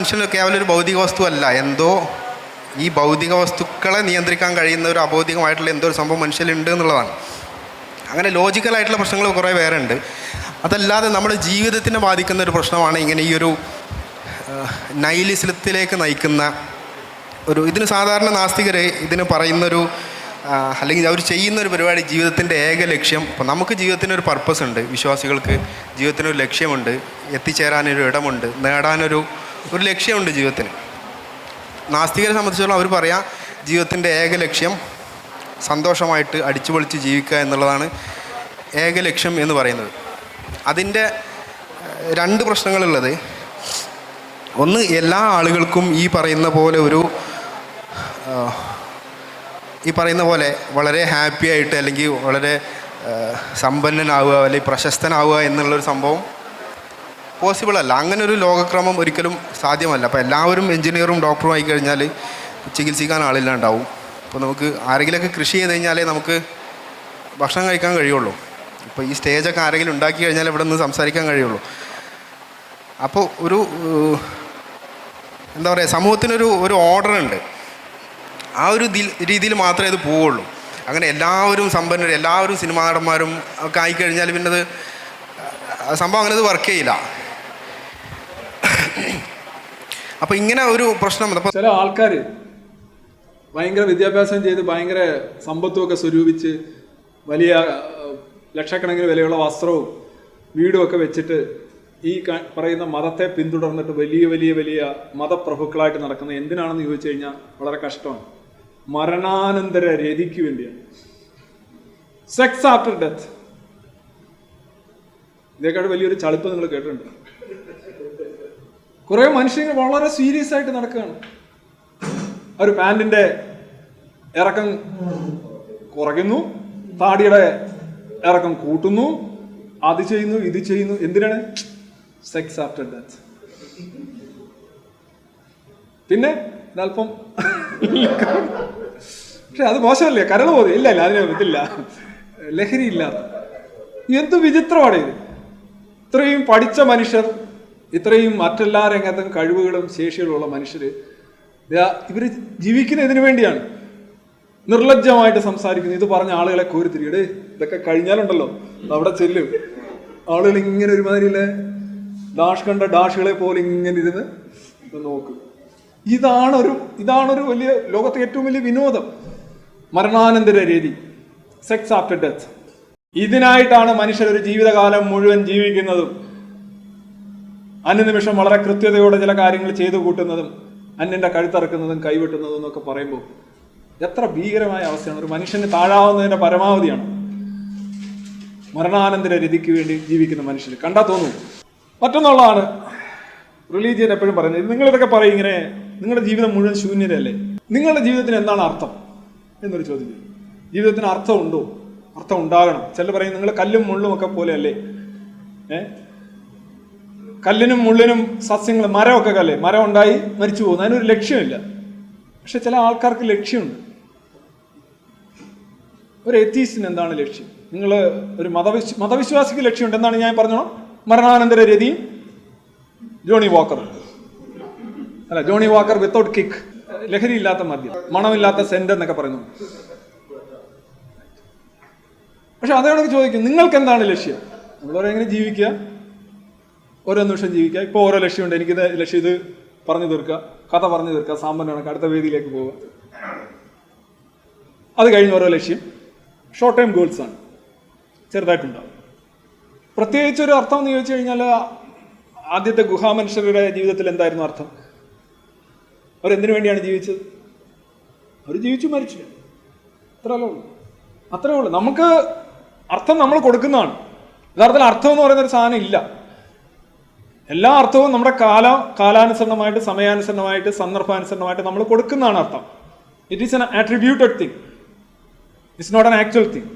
മനുഷ്യന് കേവലം ഒരു ഭൗതിക വസ്തു അല്ല എന്തോ ഈ ഭൗതിക വസ്തുക്കളെ നിയന്ത്രിക്കാൻ കഴിയുന്ന ഒരു അഭൗതികമായിട്ടുള്ള എന്തോ ഒരു സംഭവം മനുഷ്യനുണ്ട് എന്നുള്ളതാണ്. അങ്ങനെ ലോജിക്കലായിട്ടുള്ള പ്രശ്നങ്ങൾ കുറേ വേറെ ഉണ്ട്. അതല്ലാതെ നമ്മുടെ ജീവിതത്തിനെ ബാധിക്കുന്ന ഒരു പ്രശ്നമാണ് ഇങ്ങനെ ഈ ഒരു നൈലിസ്ലത്തിലേക്ക് നയിക്കുന്ന ഒരു ഇതിന് സാധാരണ നാസ്തികർ ഇതിന് പറയുന്നൊരു അല്ലെങ്കിൽ അവർ ചെയ്യുന്ന ഒരു പരിപാടി ജീവിതത്തിന്റെ ഏക ലക്ഷ്യം. അപ്പോൾ നമുക്ക് ജീവിതത്തിന് ഒരു പർപ്പസ് ഉണ്ട് വിശ്വാസികൾക്ക്. ജീവിതത്തിനൊരു ലക്ഷ്യമുണ്ട്. എത്തിച്ചേരാനൊരു ഇടമുണ്ട്. നേടാനൊരു ഒരു ലക്ഷ്യമുണ്ട് ജീവിതത്തിന്. നാസ്തികരെ സംബന്ധിച്ചിടത്തോളം അവർ പറയാം ജീവിതത്തിന്റെ ഏക ലക്ഷ്യം സന്തോഷമായിട്ട് അടിച്ചുപൊളിച്ച് ജീവിക്കുക എന്നുള്ളതാണ് ഏക ലക്ഷ്യം എന്ന് പറയുന്നത്. അതിന്റെ രണ്ട് പ്രശ്നങ്ങളുള്ളത്. ഒന്ന് എല്ലാ ആളുകൾക്കും ഈ പറയുന്ന പോലെ ഒരു ഈ പറയുന്ന പോലെ വളരെ ഹാപ്പി ആയിട്ട് അല്ലെങ്കിൽ വളരെ സമ്പന്നനാവുക അല്ലെങ്കിൽ പ്രശസ്തനാവുക എന്നുള്ളൊരു സംഭവം പോസിബിൾ അല്ല. അങ്ങനെ ഒരു ലോകക്രമം ഒരിക്കലും സാധ്യമല്ല. അപ്പോൾ എല്ലാവരും എഞ്ചിനീയറും ഡോക്ടറും ആയി കഴിഞ്ഞാൽ ചികിത്സിക്കാൻ ആളില്ലാണ്ടാവും. അപ്പോൾ നമുക്ക് ആരെങ്കിലുമൊക്കെ കൃഷി ചെയ്ത് കഴിഞ്ഞാലേ നമുക്ക് ഭക്ഷണം കഴിക്കാൻ കഴിയുള്ളൂ. ഇപ്പോൾ ഈ സ്റ്റേജൊക്കെ ആരെങ്കിലും ഉണ്ടാക്കി കഴിഞ്ഞാൽ ഇവിടെ നിന്ന് സംസാരിക്കാൻ കഴിയുള്ളൂ. അപ്പോൾ ഒരു എന്താ പറയുക സമൂഹത്തിനൊരു ഒരു ഓർഡർ ഉണ്ട്. ആ ഒരു രീതിയിൽ മാത്രമേ ഇത് പോവുള്ളൂ. അങ്ങനെ എല്ലാവരും സമ്പന്നരും എല്ലാവരും സിനിമാ നടന്മാരും ഒക്കെ ആയിക്കഴിഞ്ഞാൽ പിന്നെ അത് സംഭവം അങ്ങനെ അത് വർക്ക് ചെയ്യില്ല. അപ്പോൾ ഇങ്ങനെ ഒരു പ്രശ്നം ചില ആൾക്കാർ ഭയങ്കര വിദ്യാഭ്യാസം ചെയ്ത് ഭയങ്കര സമ്പത്തും ഒക്കെ സ്വരൂപിച്ച് വലിയ ലക്ഷക്കണക്കിന് വിലയുള്ള വസ്ത്രവും വീടും ഒക്കെ വെച്ചിട്ട് ഈ പറയുന്ന മതത്തെ പിന്തുടർന്നിട്ട് വലിയ വലിയ വലിയ മതപ്രഭുക്കളായിട്ട് നടക്കുന്നത് എന്തിനാണെന്ന് ചോദിച്ചു കഴിഞ്ഞാൽ വളരെ കഷ്ടമാണ്. മരണാനന്തര രതിക്ക് വേണ്ടിയാണ്. സെക്സ് ആഫ്റ്റർ ഡെത്ത് ഇതേക്കാൾ വലിയൊരു ചളിപ്പ് നിങ്ങൾ കേട്ടിട്ടുണ്ട്? കുറെ മനുഷ്യർ വളരെ സീരിയസ് ആയിട്ട് നടക്കുകയാണ്. ഒരു പാൻറിന്റെ ഇറക്കം കുറയ്ക്കുന്നു. താടിയുടെ ഇറക്കം കൂട്ടുന്നു. അത് ചെയ്യുന്നു ഇത് ചെയ്യുന്നു. എന്തിനാണ്? സെക്സ് ആഫ്റ്റർ ഡെത്ത് പിന്നെ അല്പം പക്ഷെ അത് മോശമല്ലേ? കരൾ പോയി ഇല്ല ഇല്ല അതിന് ഇതില്ല ലഹരി ഇല്ലാത്ത. എന്ത് വിചിത്രമാണ് ഇത്? ഇത്രയും പഠിച്ച മനുഷ്യർ ഇത്രയും മറ്റെല്ലാ രംഗത്തും കഴിവുകളും ശേഷികളുമുള്ള മനുഷ്യർ ഇവർ ജീവിക്കുന്ന ഇതിനു വേണ്ടിയാണ്. നിർലജ്ജമായിട്ട് സംസാരിക്കുന്നു. ഇത് പറഞ്ഞ ആളുകളെ കോരിത്തിരികടേ ഇതൊക്കെ കഴിഞ്ഞാലുണ്ടല്ലോ. അവിടെ ചെല്ലും. ആളുകൾ ഇങ്ങനെ ഒരുമാതിരിയില്ലേ ഡാഷ് കണ്ട ഡാഷുകളെ പോലെ ഇങ്ങനെ ഇരുന്ന് നോക്കും. ഇതാണൊരു ഇതാണൊരു വലിയ ലോകത്തെ ഏറ്റവും വലിയ വിനോദം. മരണാനന്തര രീതി. സെക്സ് ആഫ്റ്റർ ഡെത്ത് ഇതിനായിട്ടാണ് മനുഷ്യർ ഒരു ജീവിതകാലം മുഴുവൻ ജീവിക്കുന്നതും. അനുനിമിഷം വളരെ കൃത്യതയോടെ ചില കാര്യങ്ങൾ ചെയ്തു കൂട്ടുന്നതും അന്യന്റെ കഴുത്തറക്കുന്നതും കൈവെട്ടുന്നതും എന്നൊക്കെ പറയുമ്പോൾ എത്ര ഭീകരമായ അവസ്ഥയാണ്. ഒരു മനുഷ്യന് താഴാവുന്നതിന്റെ പരമാവധിയാണ് മരണാനന്തര രതിക്ക് വേണ്ടി ജീവിക്കുന്ന മനുഷ്യർ കണ്ടാൽ തോന്നും. മറ്റൊന്നുള്ളതാണ് റിലീജിയൻ എപ്പോഴും പറയുന്നത്. നിങ്ങളിതൊക്കെ പറയും ഇങ്ങനെ നിങ്ങളുടെ ജീവിതം മുഴുവൻ ശൂന്യതയല്ലേ? നിങ്ങളുടെ ജീവിതത്തിന് എന്താണ് അർത്ഥം എന്നൊരു ചോദ്യം. ജീവിതത്തിന് അർത്ഥമുണ്ടോ അർത്ഥം ഉണ്ടാകണം. ചിലർ പറയും നിങ്ങൾ കല്ലും മുള്ളും ഒക്കെ പോലെയല്ലേ? ഏഹ് കല്ലിനും മുള്ളിനും സസ്യങ്ങൾ മരമൊക്കെ കല്ലേ? മരം ഉണ്ടായി മരിച്ചു പോകുന്നു. അതിനൊരു ലക്ഷ്യമില്ല. പക്ഷെ ചില ആൾക്കാർക്ക് ലക്ഷ്യമുണ്ട്. ഒരു എത്തീസിന് എന്താണ് ലക്ഷ്യം? നിങ്ങൾ ഒരു മതവിശ്വ മതവിശ്വാസിക്ക് ലക്ഷ്യമുണ്ട്. എന്താണ് ഞാൻ പറഞ്ഞോ മരണാനന്തര രതി? Johnnie Walker. അല്ല ജോണി വാക്കർ വിത്തൗട്ട് കിക്ക് ലഹരി ഇല്ലാത്ത മദ്യം. മണമില്ലാത്ത സെന്റ് എന്നൊക്കെ പറയുന്നു. പക്ഷെ അതോടൊക്കെ ചോദിക്കും. നിങ്ങൾക്ക് എന്താണ് ലക്ഷ്യം? നമ്മളവരെങ്ങനെ ജീവിക്കുക? ഓരോ നിമിഷം ജീവിക്കുക. ഇപ്പോൾ ഓരോ ലക്ഷ്യമുണ്ട്. എനിക്ക് ലക്ഷ്യം ഇത് പറഞ്ഞു തീർക്കുക. കഥ പറഞ്ഞു തീർക്കുക. സാമ്പന്നമാണ് അടുത്ത വേദിയിലേക്ക് പോവുക. അത് കഴിഞ്ഞ് ഓരോ ലക്ഷ്യം ഷോർട്ട് ടൈം ഗോൾസ് ആണ്. ചെറുതായിട്ടുണ്ടാവും. പ്രത്യേകിച്ച് ഒരു അർത്ഥം എന്ന് ചോദിച്ചു കഴിഞ്ഞാൽ ആദ്യത്തെ ഗുഹാമനുഷ്യരുടെ ജീവിതത്തിൽ എന്തായിരുന്നു അർത്ഥം? അവരെന്തിനു വേണ്ടിയാണ് ജീവിച്ചത്? അവർ ജീവിച്ചു മരിച്ചു അത്രയല്ലേ ഉള്ളൂ. അത്രേ ഉള്ളൂ. നമുക്ക് അർത്ഥം നമ്മൾ കൊടുക്കുന്നതാണ്. യഥാർത്ഥത്തിൽ അർത്ഥം എന്ന് പറയുന്ന ഒരു സാധനം ഇല്ല. എല്ലാ അർത്ഥവും നമ്മുടെ കാല കാലാനുസരണമായിട്ട് സമയാനുസരണമായിട്ട് സന്ദർഭാനുസരണമായിട്ട് നമ്മൾ കൊടുക്കുന്നതാണ് അർത്ഥം. It is an attributed thing it's not an actual thing